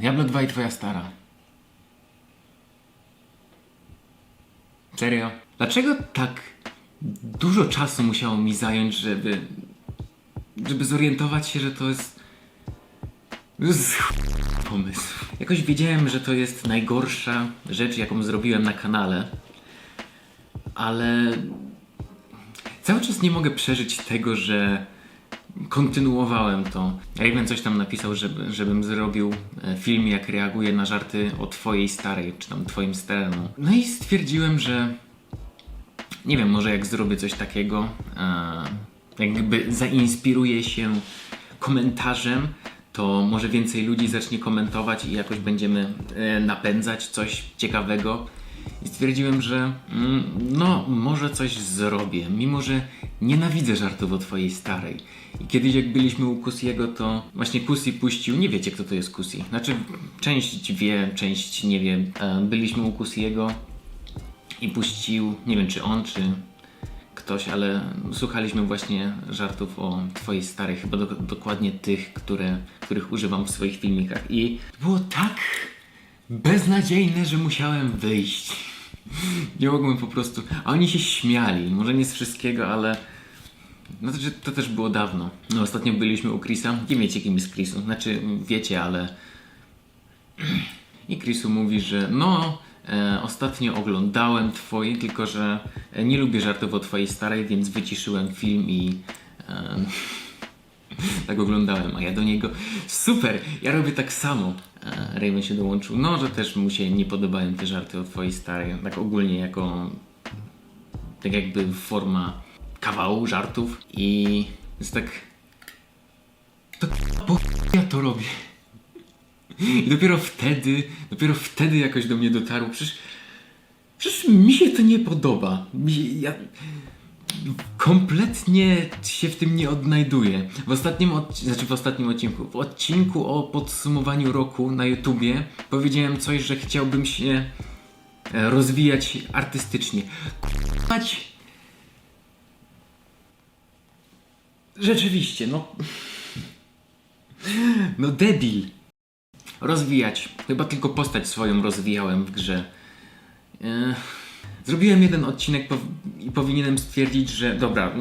Diablo 2 i twoja stara. Serio? Dlaczego tak dużo czasu musiało mi zająć, żeby żeby zorientować się, że to jest pomysł. Jakoś wiedziałem, że to jest najgorsza rzecz, jaką zrobiłem na kanale, ale cały czas nie mogę przeżyć tego, że kontynuowałem to. Raven coś tam napisał, żeby, żebym zrobił e, film, jak reaguje na żarty o twojej starej, czy tam twoim staremu. No i stwierdziłem, że nie wiem, może jak zrobię coś takiego, jakby zainspiruję się komentarzem, to może więcej ludzi zacznie komentować i jakoś będziemy e, napędzać coś ciekawego. I stwierdziłem, że mm, no, może coś zrobię, mimo że nienawidzę żartów o twojej starej. I kiedyś jak byliśmy u Kusiego, to właśnie Kusi puścił, nie wiecie kto to jest Kusi. Znaczy, część wie, część nie wie. E, Byliśmy u Kusiego i puścił, nie wiem czy on, czy ktoś, ale słuchaliśmy właśnie żartów o twojej starej, chyba do, dokładnie tych, które, których używam w swoich filmikach. I było tak beznadziejne, że musiałem wyjść. Nie mogłem po prostu. A oni się śmiali, może nie z wszystkiego, ale. No to, to też było dawno. No ostatnio byliśmy u Chrisa. Nie wiecie kim jest Chrisu. Znaczy wiecie, ale. I Chrisu mówi, że no, e, ostatnio oglądałem twoje, tylko że e, nie lubię żartów o twojej starej, więc wyciszyłem film i e, tak oglądałem, a ja do niego super, ja robię tak samo. E, Raven się dołączył, no, że też mu się nie podobają te żarty o twojej starej, tak ogólnie jako tak jakby forma kawału żartów i jest tak to ch- ja to robię. I dopiero wtedy, dopiero wtedy jakoś do mnie dotarło. Przecież, przecież mi się to nie podoba. Mi, ja kompletnie się w tym nie odnajduję. W ostatnim, odci- znaczy w ostatnim odcinku, w odcinku o podsumowaniu roku na YouTubie powiedziałem coś, że chciałbym się e, rozwijać artystycznie. K***ać. Rzeczywiście, no. No debil rozwijać. Chyba tylko postać swoją rozwijałem w grze. E, Zrobiłem jeden odcinek i powinienem stwierdzić, że dobra,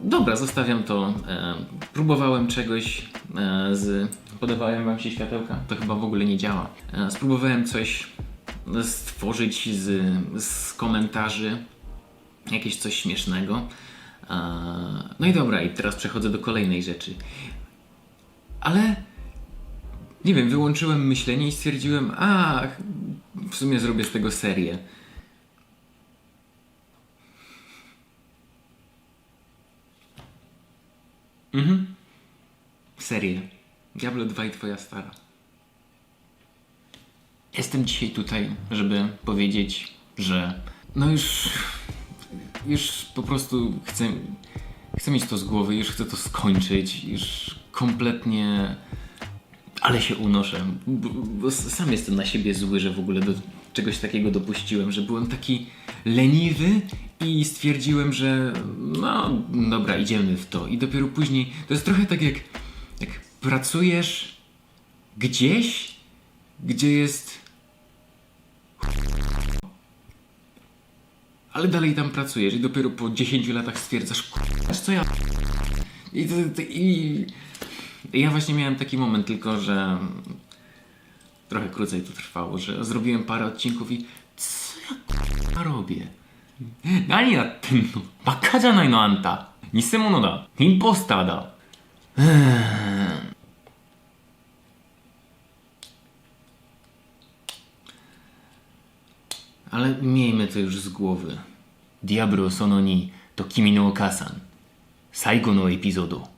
dobra, zostawiam to. E, próbowałem czegoś e, z. Podawałem wam się światełka? To chyba w ogóle nie działa. Spróbowałem coś stworzyć z, z komentarzy, jakieś coś śmiesznego. No i dobra, i teraz przechodzę do kolejnej rzeczy. Ale nie wiem, wyłączyłem myślenie i stwierdziłem, a w sumie zrobię z tego serię. Mhm. Serię. Diablo 2 i twoja stara. Jestem dzisiaj tutaj, żeby powiedzieć, że no już już po prostu chcę chcę mieć to z głowy, już chcę to skończyć, już kompletnie ale się unoszę, bo, bo sam jestem na siebie zły, że w ogóle do czegoś takiego dopuściłem, że byłem taki leniwy i stwierdziłem, że no dobra, idziemy w to. I dopiero później, to jest trochę tak jak, jak pracujesz gdzieś, gdzie jest ale dalej tam pracujesz i dopiero po 10 latach stwierdzasz, kurwa, co ja i, to, to, i i ja właśnie miałem taki moment tylko, że trochę krócej to trwało, że zrobiłem parę odcinków i co ja k***a robię? Nani yaってんのバカじゃないのあんた偽物だインポスターだ ale miejmy to już z głowy. Diablo sono ni to kimi no kasan. Saigo no epizodu.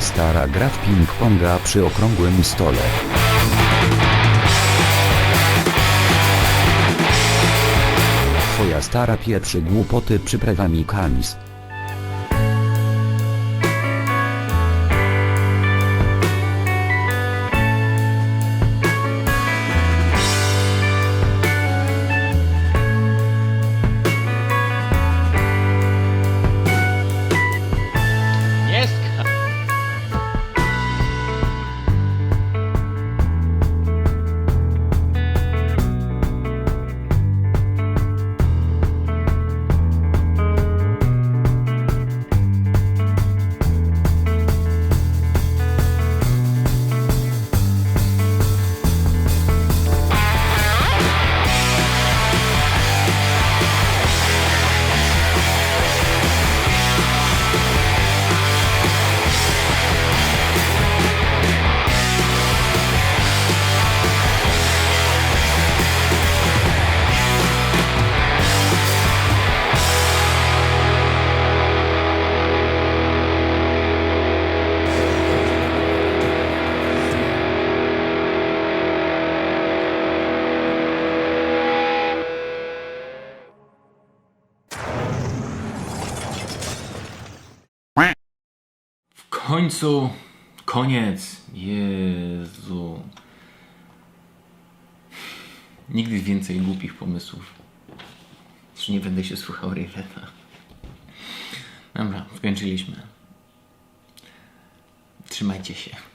Stara gra w ping-ponga przy okrągłym stole. Twoja stara pieprzy głupoty przyprawami kanis. Końcu koniec. Jezu. Nigdy więcej głupich pomysłów. Już nie będę się słuchał Ravena. Dobra, skończyliśmy. Trzymajcie się.